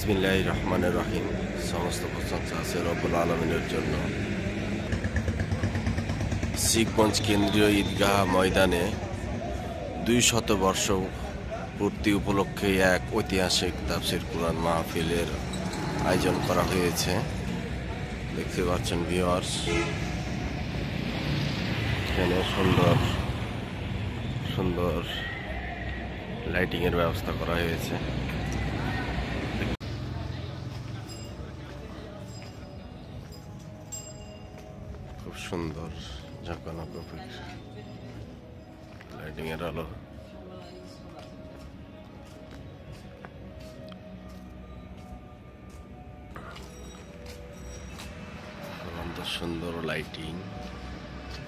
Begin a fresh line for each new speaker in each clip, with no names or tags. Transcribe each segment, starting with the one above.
বিসমিল্লাহ রহমানের রহিম। সমস্ত প্রশংসা আছে রব্বুল আলমিনের জন্য। শিখগঞ্জ কেন্দ্রীয় ঈদগাহ ময়দানে দুই শত বর্ষ পূর্তি উপলক্ষে এক ঐতিহাসিক তাফসির কুরআন মাহফিলের আয়োজন করা হয়েছে। দেখতে পাচ্ছেন ভিওয়ার্স এখানে সুন্দর সুন্দর লাইটিংয়ের ব্যবস্থা করা হয়েছে। খুব সুন্দর ঝাঁকানো কপির লাইটিং এর আলো সুন্দর লাইটিং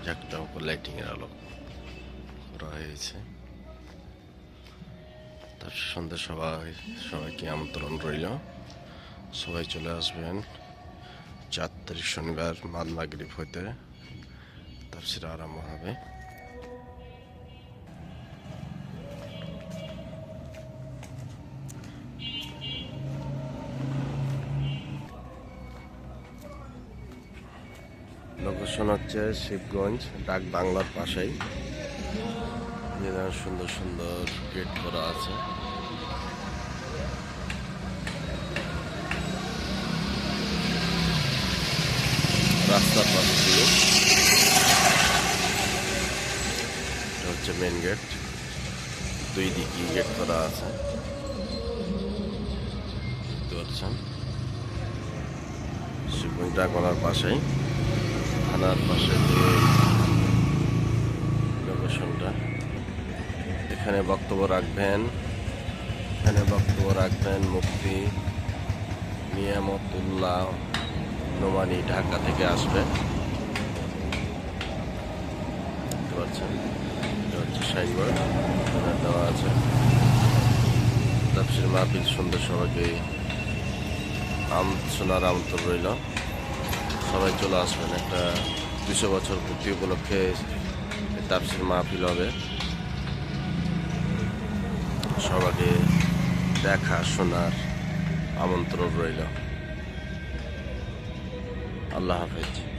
ঝাঁকটাক লাইটিং এর আলো করা হয়েছে। তার সন্ধ্যে সবাই সবাইকে আমন্ত্রণ রইল। সবাই চলে আসবেন। চার তারিখ শনিবার মাদ মাগরিব হইতে তাফসির আরম্ভ হবে। লোকেশন হচ্ছে শিবগঞ্জ, ডাক বাংলার পাশেই। সুন্দর সুন্দর গেট করা আছে। রাস্তার পাশে ছিল। এটা হচ্ছে মেন গেট দুই দিকে গেট করা আছে। দেখতে পাচ্ছেন? শিবগঞ্জ ডাকবালার পাশেই। থানার পাশে যে লোকেশনটা এখানে বক্তব্য রাখবেন। এখানে বক্তব্য রাখবেন মুফতি নিয়ামতুল্লাহ। নোমানি ঢাকা থেকে আসবে। দেখতে পাচ্ছেন? এটা হচ্ছে দেওয়া আছে। তাপসির মাহফিল সুন্দর সবাইকে আম, সোনার আমন্ত্রণ রইল। সবাই চলে আসবেন একটা দুশো বছর পূর্তি উপলক্ষে তাপসির মাহফিল হবে। সবাইকে দেখা, শোনার আমন্ত্রণ রইল। আল্লাহ হাফেজ